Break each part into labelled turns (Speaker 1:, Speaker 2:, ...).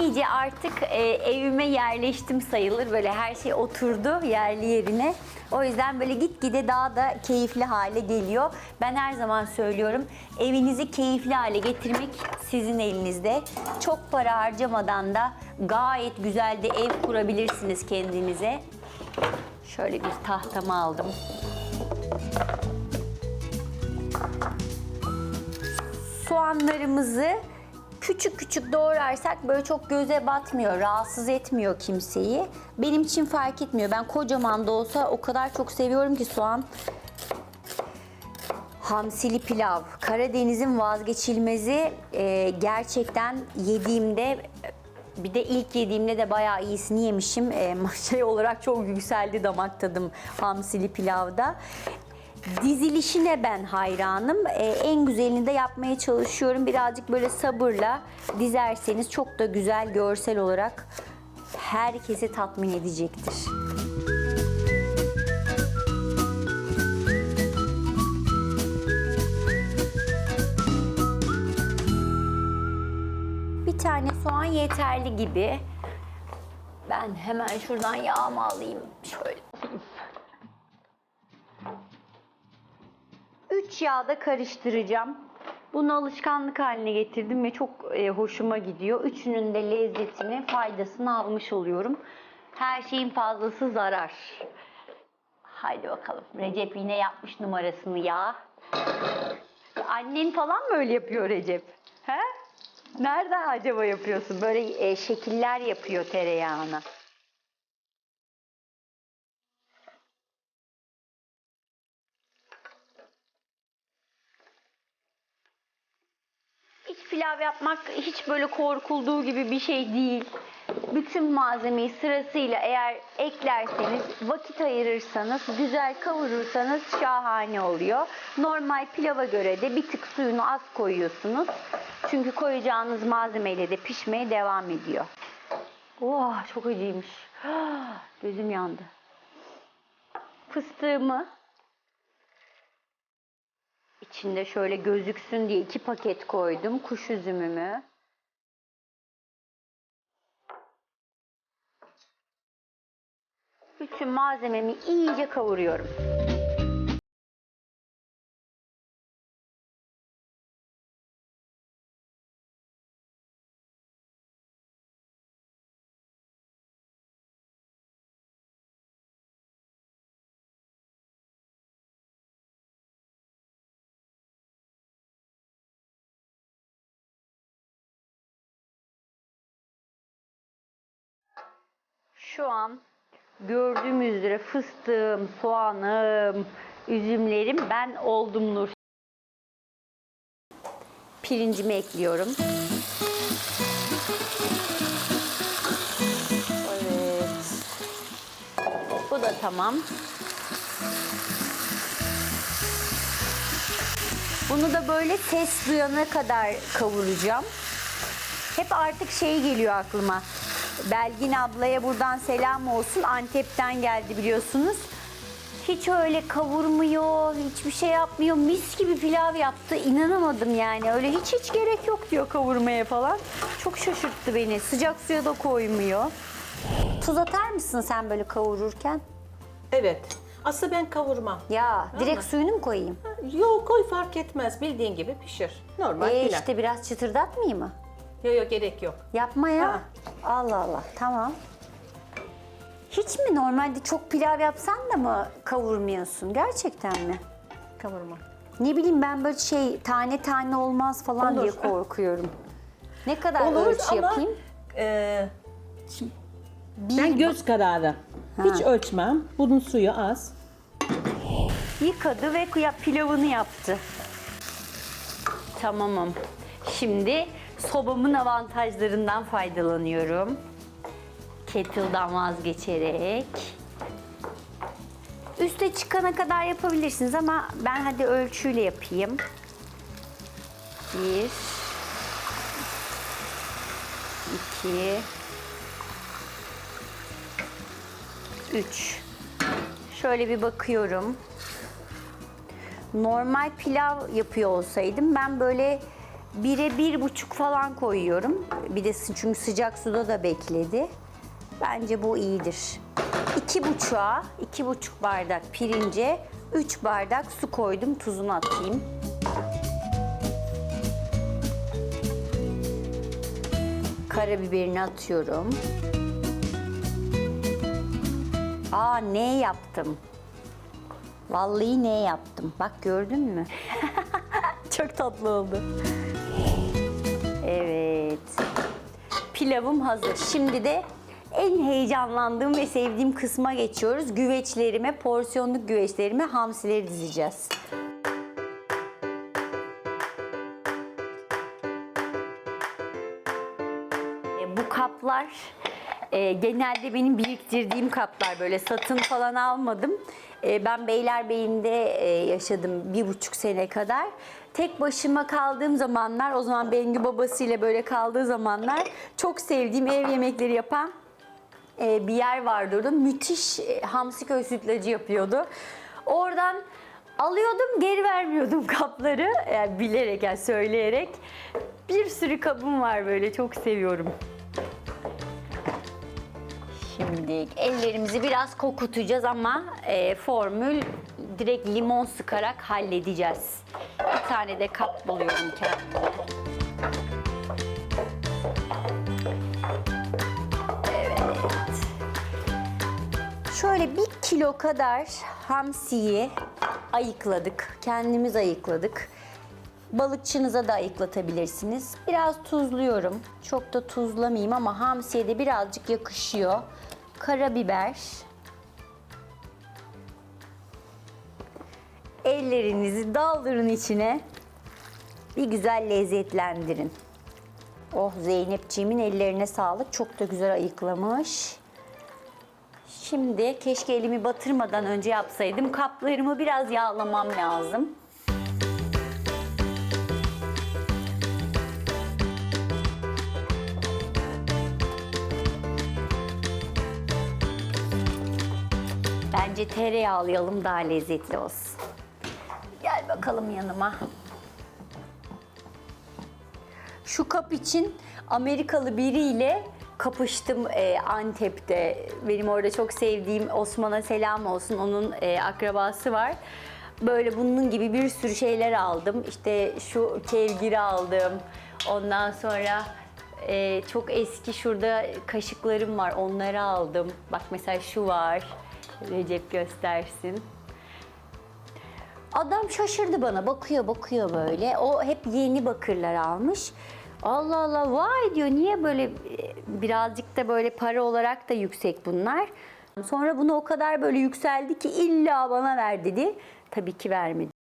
Speaker 1: iyice artık e, evime yerleştim sayılır. Böyle her şey oturdu yerli yerine. O yüzden böyle gitgide daha da keyifli hale geliyor. Ben her zaman söylüyorum evinizi keyifli hale getirmek sizin elinizde. Çok para harcamadan da gayet güzel de ev kurabilirsiniz kendinize. Şöyle bir tahtamı aldım. soğanlarımızı küçük küçük doğrarsak böyle çok göze batmıyor, rahatsız etmiyor kimseyi. Benim için fark etmiyor. Ben kocaman da olsa o kadar çok seviyorum ki soğan. Hamsili pilav, Karadeniz'in vazgeçilmezi. Ee, gerçekten yediğimde bir de ilk yediğimde de bayağı iyisini yemişim. Ee, şey olarak çok yükseldi damak tadım hamsili pilavda. Dizilişine ben hayranım. Ee, en güzelini de yapmaya çalışıyorum. Birazcık böyle sabırla dizerseniz çok da güzel görsel olarak herkesi tatmin edecektir. Bir tane soğan yeterli gibi. Ben hemen şuradan yağımı alayım. Şöyle. Üç yağda karıştıracağım. Bunu alışkanlık haline getirdim ve çok e, hoşuma gidiyor. Üçünün de lezzetini, faydasını almış oluyorum. Her şeyin fazlası zarar. Haydi bakalım. Recep yine yapmış numarasını ya. Annen falan mı öyle yapıyor Recep? He? Nereden acaba yapıyorsun? Böyle e, şekiller yapıyor tereyağına. Pilav yapmak hiç böyle korkulduğu gibi bir şey değil. Bütün malzemeyi sırasıyla eğer eklerseniz, vakit ayırırsanız, güzel kavurursanız şahane oluyor. Normal pilava göre de bir tık suyunu az koyuyorsunuz. Çünkü koyacağınız malzemeyle de pişmeye devam ediyor. Oh çok acıymış. Gözüm yandı. Fıstığımı İçinde şöyle gözüksün diye iki paket koydum. Kuş üzümümü. Bütün malzememi iyice kavuruyorum. Şu an gördüğümüz üzere fıstığım, soğanım, üzümlerim ben oldum Nur. Pirincimi ekliyorum. Evet. Bu da tamam. Bunu da böyle ses duyana kadar kavuracağım. Hep artık şey geliyor aklıma. Belgin ablaya buradan selam olsun. Antep'ten geldi biliyorsunuz. Hiç öyle kavurmuyor, hiçbir şey yapmıyor. Mis gibi pilav yaptı. İnanamadım yani. Öyle hiç hiç gerek yok diyor kavurmaya falan. Çok şaşırttı beni. Sıcak suya da koymuyor. Tuz atar mısın sen böyle kavururken?
Speaker 2: Evet. Aslında ben kavurmam.
Speaker 1: Ya direkt suyunu mu koyayım?
Speaker 2: Yok koy fark etmez. Bildiğin gibi pişir. Normal
Speaker 1: Ee,
Speaker 2: pilav.
Speaker 1: işte biraz çıtırdatmayayım mı?
Speaker 2: Yok yok gerek yok.
Speaker 1: Yapma ya.
Speaker 2: Ha.
Speaker 1: Allah Allah. Tamam. Hiç mi normalde çok pilav yapsan da mı kavurmuyorsun? Gerçekten mi?
Speaker 2: Kavurma.
Speaker 1: Ne bileyim ben böyle şey tane tane olmaz falan
Speaker 2: Olur.
Speaker 1: diye korkuyorum. Ne kadar
Speaker 2: Olur
Speaker 1: ölçü
Speaker 2: ama
Speaker 1: yapayım?
Speaker 2: e,
Speaker 1: Bir,
Speaker 3: Ben göz kararı. Hiç ölçmem. Bunun suyu az.
Speaker 1: Yıkadı ve kuya- pilavını yaptı. Tamamım. Şimdi sobamın avantajlarından faydalanıyorum. Kettle'dan vazgeçerek. Üste çıkana kadar yapabilirsiniz ama ben hadi ölçüyle yapayım. Bir, iki, üç. Şöyle bir bakıyorum. Normal pilav yapıyor olsaydım ben böyle Bire bir buçuk falan koyuyorum. Bir de çünkü sıcak suda da bekledi. Bence bu iyidir. İki buçuğa, iki buçuk bardak pirince, üç bardak su koydum. Tuzunu atayım. Karabiberini atıyorum. Aa ne yaptım? Vallahi ne yaptım? Bak gördün mü? Çok tatlı oldu. Pilavım hazır. Şimdi de en heyecanlandığım ve sevdiğim kısma geçiyoruz. Güveçlerime, porsiyonluk güveçlerime hamsileri dizeceğiz. E, Bu kaplar e, genelde benim biriktirdiğim kaplar böyle satın falan almadım. E, ben Beylerbeyi'nde e, yaşadım bir buçuk sene kadar. Tek başıma kaldığım zamanlar o zaman Bengü babasıyla böyle kaldığı zamanlar çok sevdiğim ev yemekleri yapan e, bir yer vardı orada. Müthiş e, hamsi köy sütlacı yapıyordu. Oradan alıyordum geri vermiyordum kapları. Yani bilerek yani söyleyerek. Bir sürü kabım var böyle çok seviyorum. Şimdi ellerimizi biraz kokutacağız ama e, formül direkt limon sıkarak halledeceğiz. Bir tane de kap buluyorum kendime. Şöyle bir kilo kadar hamsiyi ayıkladık. Kendimiz ayıkladık. Balıkçınıza da ayıklatabilirsiniz. Biraz tuzluyorum. Çok da tuzlamayayım ama hamsiye de birazcık yakışıyor. Karabiber. Ellerinizi daldırın içine. Bir güzel lezzetlendirin. Oh Zeynepciğimin ellerine sağlık. Çok da güzel ayıklamış. Şimdi keşke elimi batırmadan önce yapsaydım. Kaplarımı biraz yağlamam lazım. Bence tereyağlayalım daha lezzetli olsun. Bakalım yanıma. Şu kap için Amerikalı biriyle kapıştım e, Antep'te. Benim orada çok sevdiğim Osman'a selam olsun. Onun e, akrabası var. Böyle bunun gibi bir sürü şeyler aldım. İşte şu kevgiri aldım. Ondan sonra e, çok eski şurada kaşıklarım var. Onları aldım. Bak mesela şu var. Recep göstersin. Adam şaşırdı bana. Bakıyor bakıyor böyle. O hep yeni bakırlar almış. Allah Allah vay diyor niye böyle birazcık da böyle para olarak da yüksek bunlar. Sonra bunu o kadar böyle yükseldi ki illa bana ver dedi. Tabii ki vermedi.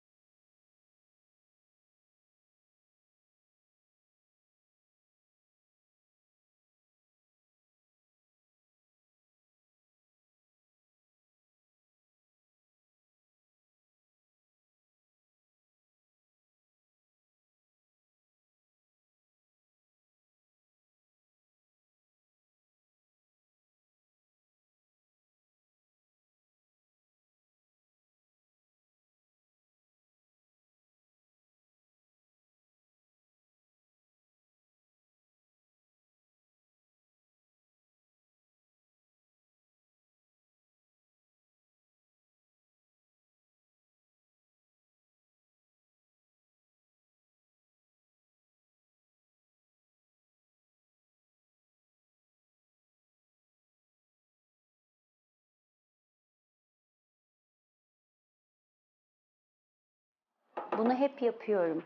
Speaker 1: Bunu hep yapıyorum.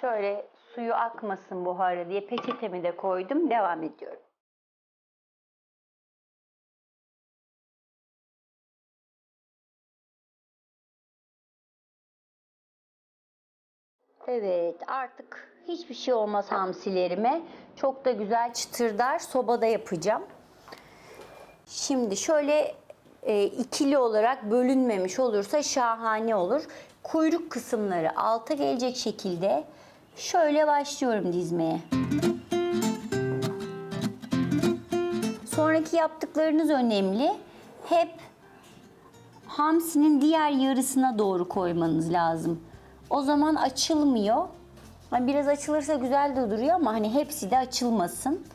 Speaker 1: Şöyle suyu akmasın buharı diye peçetemi de koydum. Devam ediyorum. Evet artık hiçbir şey olmaz hamsilerime. Çok da güzel çıtırdar sobada yapacağım. Şimdi şöyle e, ikili olarak bölünmemiş olursa şahane olur. Kuyruk kısımları alta gelecek şekilde şöyle başlıyorum dizmeye. Sonraki yaptıklarınız önemli. Hep hamsinin diğer yarısına doğru koymanız lazım. O zaman açılmıyor. Hani biraz açılırsa güzel de duruyor ama hani hepsi de açılmasın.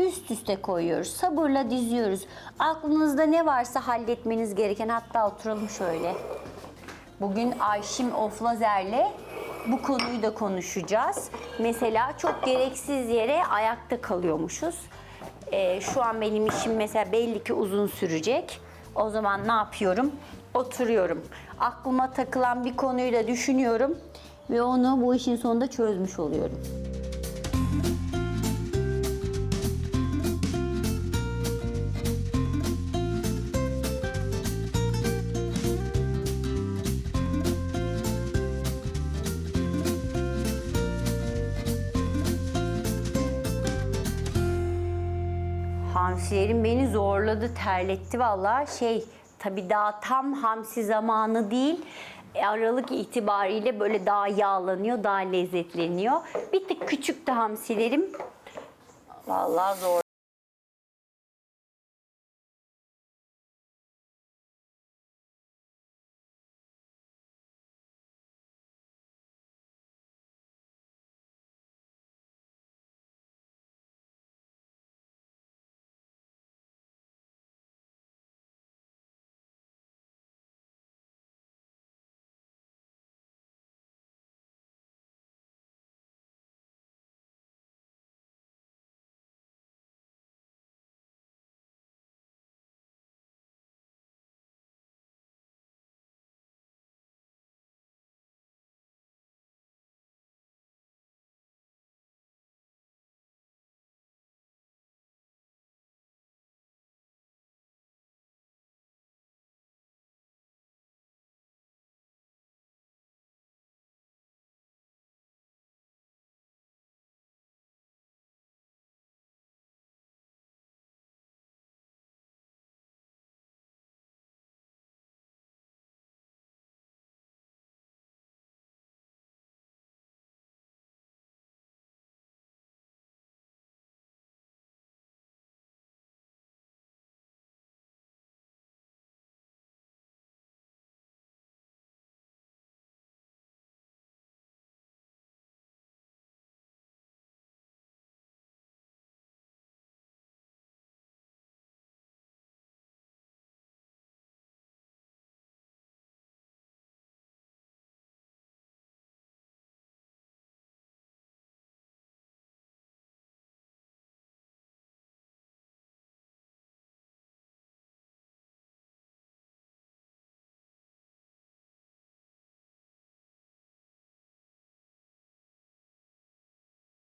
Speaker 1: Üst üste koyuyoruz. Sabırla diziyoruz. Aklınızda ne varsa halletmeniz gereken hatta oturalım şöyle. Bugün Ayşim Oflazer'le bu konuyu da konuşacağız. Mesela çok gereksiz yere ayakta kalıyormuşuz. Ee, şu an benim işim mesela belli ki uzun sürecek. O zaman ne yapıyorum? Oturuyorum. Aklıma takılan bir konuyu da düşünüyorum ve onu bu işin sonunda çözmüş oluyorum. Hamsilerim beni zorladı, terletti vallahi. Şey, tabii daha tam hamsi zamanı değil. E, Aralık itibariyle böyle daha yağlanıyor, daha lezzetleniyor. Bir tık küçüktü hamsilerim. Vallahi zor.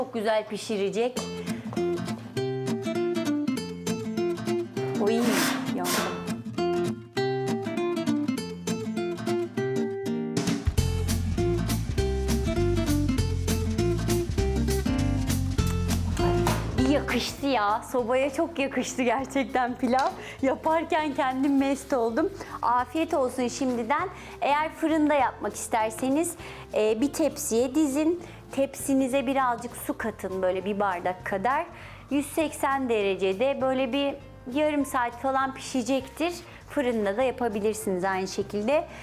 Speaker 1: Çok güzel pişirecek. Oy, yandım. Yakıştı ya. Sobaya çok yakıştı gerçekten pilav. Yaparken kendim mest oldum. Afiyet olsun şimdiden. Eğer fırında yapmak isterseniz e, bir tepsiye dizin. Tepsinize birazcık su katın böyle bir bardak kadar. 180 derecede böyle bir yarım saat falan pişecektir. Fırında da yapabilirsiniz aynı şekilde.